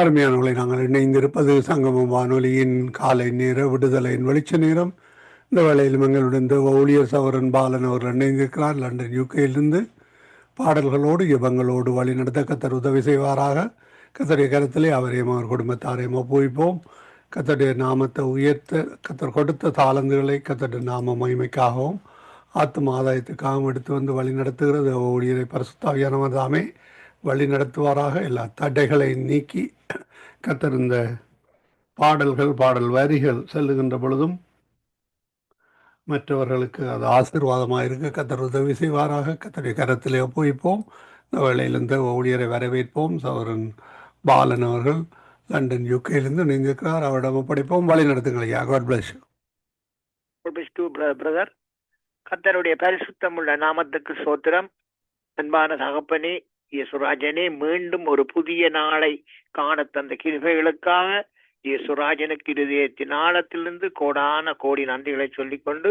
அருமையானவர்களை நாங்கள் இணைந்திருப்பது சங்கமம் வானொலியின் காலை நேர விடுதலையின் வெளிச்ச நேரம். இந்த வேளையிலும் எங்களுடன் ஊழியர் சவரன் பாலன் அவர்கள் இணைந்திருக்கிறார். லண்டன் யூகேயிலிருந்து பாடல்களோடு யுபங்களோடு வழிநடத்த கத்தர் உதவி செய்வாராக. கத்தருடைய கருத்திலே அவரையும் அவர் குடும்பத்தாரையும் ஒப்புவிப்போம். கத்தருடைய நாமத்தை உயர்த்த கத்தர் கொடுத்த தாளந்துகளை கத்தருடைய நாம மகிமைக்காகவும் ஆத்ம ஆதாயத்துக்காகவும் எடுத்து வந்து வழி நடத்துகிறது. ஊழியரை பரிசுத்தாவியானவர் தாமே. வழி நடத்துவாராக. எல்லா தடைகளை நீக்கி கத்தர் இந்த பாடல்கள் பாடல் வரிகள் செல்லுகின்ற பொழுதும் மற்றவர்களுக்கு அது ஆசீர்வாதமாக இருக்க கத்தர் உதவி செய்வாராக. கத்தருடைய கரத்திலே ஒப்புவிப்போம். இந்த வேளையிலிருந்து ஊழியரை வரவேற்போம். சவரன் பாலன் அவர்கள் லண்டன் யூகேயிலிருந்து நீங்கிருக்கிறார் அவரிடம் ஒப்படைப்போம். வழி நடத்துங்கள் ஐயா. காட் பிளஸ் பிரதர் கத்தருடைய பரிசுத்தம் உள்ள நாமத்துக்கு சோத்திரம் அன்பான தகப்பனே இயேசுராஜனே மீண்டும் ஒரு புதிய நாளை காண தந்த கிருபைகளுக்காக இயேசுராஜனுக்கு இருதயத்தின் ஆழத்திலிருந்து கோடான கோடி நன்றிகளை சொல்லிக்கொண்டு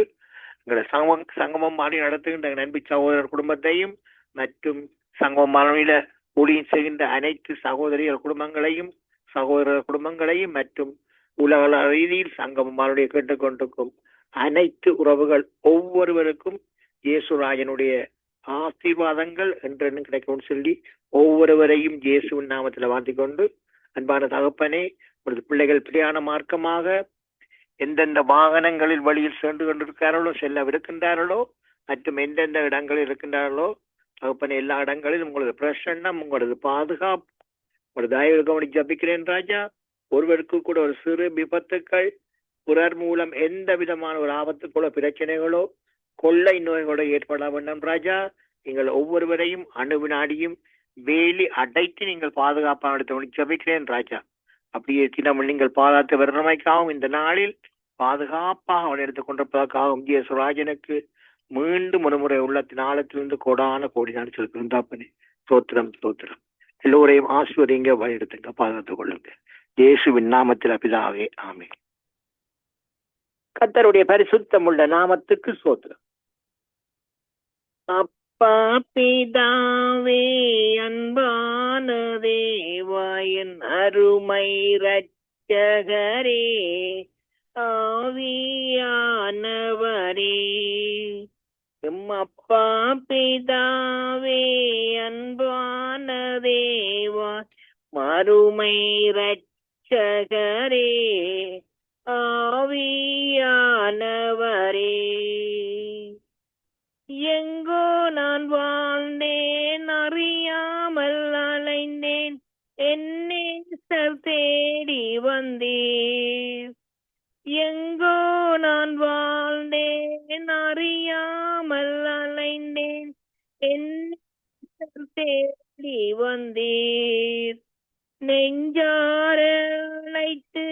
எங்களை சங்கமம் சங்கமம் மாறி நடத்துகின்ற நண்பி சகோதரர் குடும்பத்தையும் மற்றும் சங்கமம் மாநில ஊழியம் செய்கின்ற அனைத்து சகோதரிகள் குடும்பங்களையும் சகோதரர் குடும்பங்களையும் மற்றும் உலக ரீதியில் சங்கமம் மாறுடைய கேட்டுக்கொண்டிருக்கும் அனைத்து உறவுகள் ஒவ்வொருவருக்கும் இயேசுராஜனுடைய ஆசீர்வாதங்கள் என்றென்னும் கிடைக்கும்னு சொல்லி ஒவ்வொருவரையும் இயேசுவின் நாமத்தில் வாழ்த்தி கொண்டு அன்பான தகப்பனே உனது பிள்ளைகள் பிரயாண மார்க்கமாக எந்தெந்த வாகனங்களில் வழியில் சென்று கொண்டிருக்கிறார்களோ செல்லவிருக்கின்றார்களோ மற்றும் எந்தெந்த இடங்களில் இருக்கின்றார்களோ தகப்பனே எல்லா இடங்களிலும் உங்களது பிரசன்னம் உங்களது பாதுகாப்பு உங்களது தயவு கவனித்து ஜபிக்கிறேன் ராஜா. ஒருவருக்கு கூட ஒரு சிறு விபத்துக்கள் பிறர் மூலம் எந்த விதமான ஒரு ஆபத்துக்குள்ள பிரச்சனைகளோ கொள்ளை நோய்களோ ஏற்பட வேண்டும் ராஜா. நீங்கள் ஒவ்வொருவரையும் அணு வினாடியும் வேலி அடைத்து நீங்கள் பாதுகாப்பாக எடுத்து ஜபிக்கிறேன் ராஜா. அப்படியே தினமும் நீங்கள் பாதுகாத்து வருணமைக்காகவும் இந்த நாளில் பாதுகாப்பாக அவன் எடுத்துக் கொண்டிருப்பதற்காகவும் ஜே சுராஜனுக்கு மீண்டும் ஒரு முறை உள்ளத்தின் கோடான கோடி நான் சொல்லிருந்தாப்பனே சோத்திரம் சோத்திரம் எல்லோரையும் ஆசிர்வதிங்க வழி எடுத்துங்க பாதுகாத்துக் கொள்ளுங்க இயேசுவின் நாமத்தில் அபிதாவே ஆமே கத்தருடைய பரிசுத்தம் உள்ள நாமத்துக்கு சோத்து அப்பா பிதாவே அன்பான தேவாயன் அருமை ரச்சகரே ஆவியானவரே. எம் அப்பா பிதாவே அன்பான தேவா மறுமை ரச்சகரே ஆவியானவரே. எங்கோ நான் வாழ்ந்தேன் அறியாமல் அலைந்தேன் என்னே தேடி வந்தேன். எங்கோ நான் வாழ்ந்தேன் அறியாமல் அலைந்தேன் என்னே தேடி வந்தீர் நெஞ்சார அழைத்து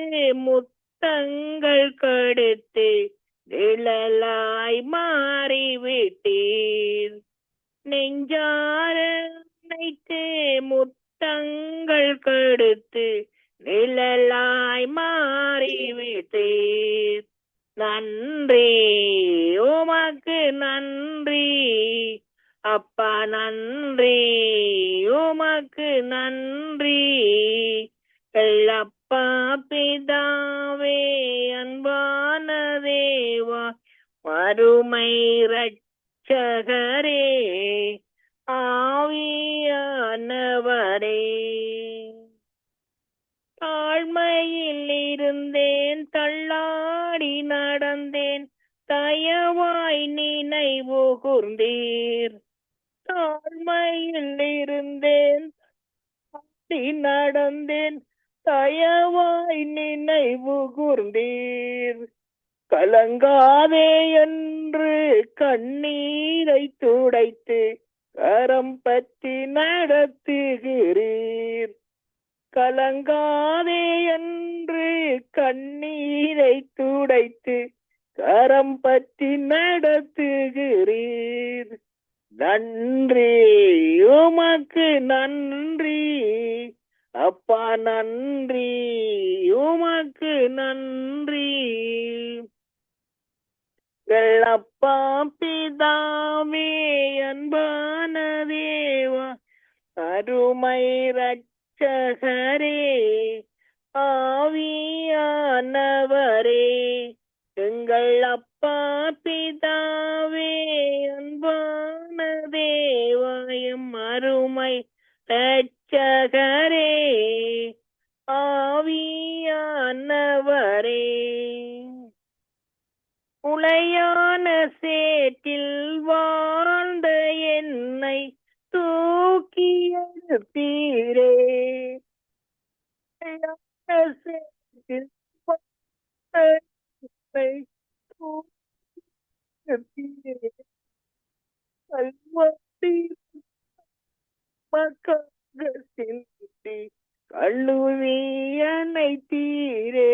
தங்கள் கடுத்து நிழலாய் மாறிவிட்டீர். நெஞ்சார அழைத்து முத்தங்கள் கடுத்து நிழலாய் மாறிவிட்டீர். நன்றி உமக்கு நன்றி அப்பா நன்றி உமக்கு நன்றி. எல்லப்பா பிதா மறுமை ரட்சகரே ஆவியானவரே. தாழ்மையில் இருந்தேன் தள்ளாடி நடந்தேன் தயவாய் நினைவு கூர்ந்தீர் தாழ்மையில் இருந்தேன் நடந்தேன் தயவாய் நினைவு கூர்ந்தீர் கலங்காதே என்று கண்ணீரை துடைத்து கரம் பற்றி நடத்துகிறீர். கலங்காதே என்று கண்ணீரை துடைத்து கரம் பற்றி நடத்துகிறீர். நன்றி உமக்கு நன்றி. அப்பா நன்றி உமக்கு நன்றி. அப்பா பிதாவே அன்பான தேவா அருமை ரட்சகரே ஆவியானவரே எங்கள் அப்பா பிதாவே அன்பான தேவாயம் அருமை ரட்சகரே ஆவியானவரே. உளையான சேற்றில் வாழ்ந்த என்னை தூக்கி எடுத்தீரே சேற்றில் வாழ்ந்த என்னை தூக்கி சிந்தி கழுவி அணைத்தீரே.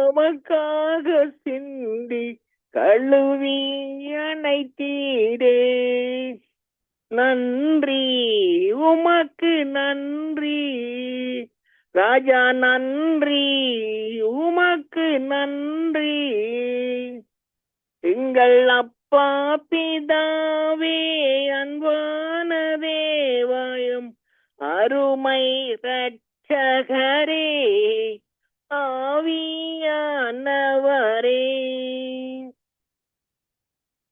மமக்காக சிந்தி கழுவி அணைத்தீரே. நன்றி உமக்கு நன்றி. ராஜா நன்றி உமக்கு நன்றி. எங்கள் அப்பா பிதாவே அன்பான தேவாயம் அருமை ரட்சகரே ஆவியானவரே.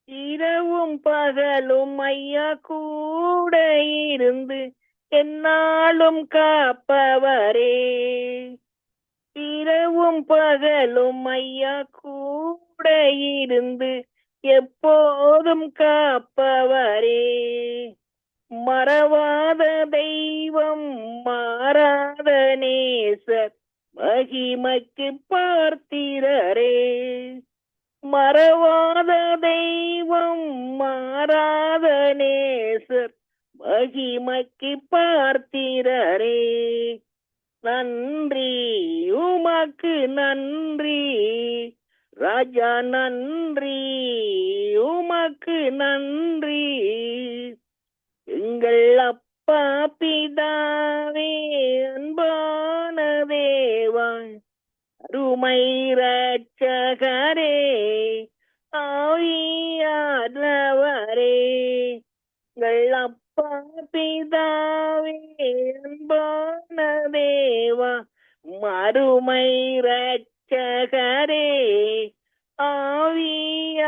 இரவும் பகலும் ஐயா கூட இருந்து என்னாலும் காப்பவரே. இரவும் பகலும் ஐயா கூட இருந்து எப்போதும் காப்பவரே. மறவாத தெய்வம் மாறாத நேசர் மகிமைக்கு பார்த்திரரே. மறவாத தெய்வம் மாறாத நேசர் மகிமைக்கு பார்த்திரரே. நன்றி உமக்கு நன்றி. ராஜா நன்றி உமக்கு நன்றி. எங்கள் பாப்பிதாவே அன்பான தேவா அருமை ரட்சகரே ஆவியானவரே. எங்கள் அப்பா பிதாவே அன்பான தேவா மறுமை ரட்சகரே ஆவியானவரே.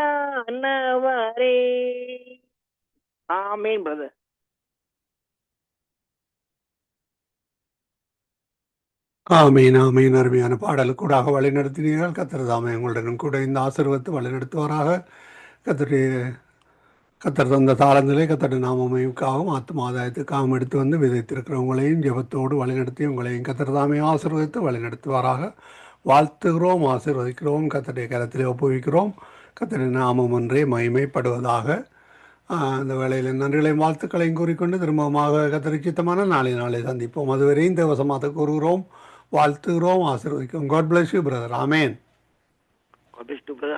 ஆமேன் பிரதர் ஆமீன் ஆமீன். அருமையான பாடலுக்கூடாக வழிநடத்தினீர்கள் கத்திரதாமே உங்களுடனும் கூட இந்த ஆசீர்வத்தை வழிநடத்துவாராக கத்தருடைய கத்தர் தந்த தாளங்களே கத்தருடைய நாமமைக்காகவும் ஆத்ம ஆதாயத்துக்காகவும் எடுத்து வந்து விதைத்திருக்கிறவங்களையும் ஜெபத்தோடு வழிநடத்தி உங்களையும் கத்திரதாமே ஆசீர்வதித்து வழிநடத்துவாராக வாழ்த்துகிறோம் ஆசீர்வதிக்கிறோம் கத்தருடைய கரத்திலே ஒப்புவிக்கிறோம். கத்தருடைய நாமம் ஒன்றே மகிமைப்படுவதாக. அந்த வேளையில் நன்றிகளையும் வாழ்த்துக்களையும் கூறிக்கொண்டு திரும்பமாக கத்தரி நாளை நாளை சந்திப்போம். அதுவரையும் தேவசமாக கூறுகிறோம். வாழ்த்துகிறோம் ஆசீர்வதிக்கிறோம். God bless you brother amen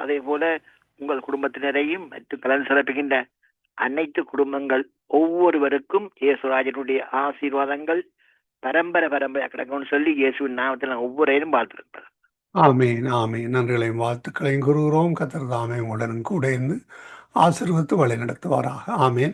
அதே போல உங்கள் குடும்பத்தினரையும் மற்றும் கலந்து சிறப்புகின்ற அனைத்து குடும்பங்கள் ஒவ்வொருவருக்கும் இயேசுராஜனுடைய ஆசீர்வாதங்கள் பரம்பரை பரம்பரை கிடக்கும்னு சொல்லி இயேசுவின் நாமத்தில் நான் ஒவ்வொருவரையும் வாழ்த்துருப்பேன் ஆமேன் ஆமேன் நன்றிகளையும் வாழ்த்துக்களையும் கூறுகிறோம். கத்தர் தாமே உங்களுடன் கூட இருந்து ஆசீர்வத்து வழி நடத்துவாராக ஆமேன்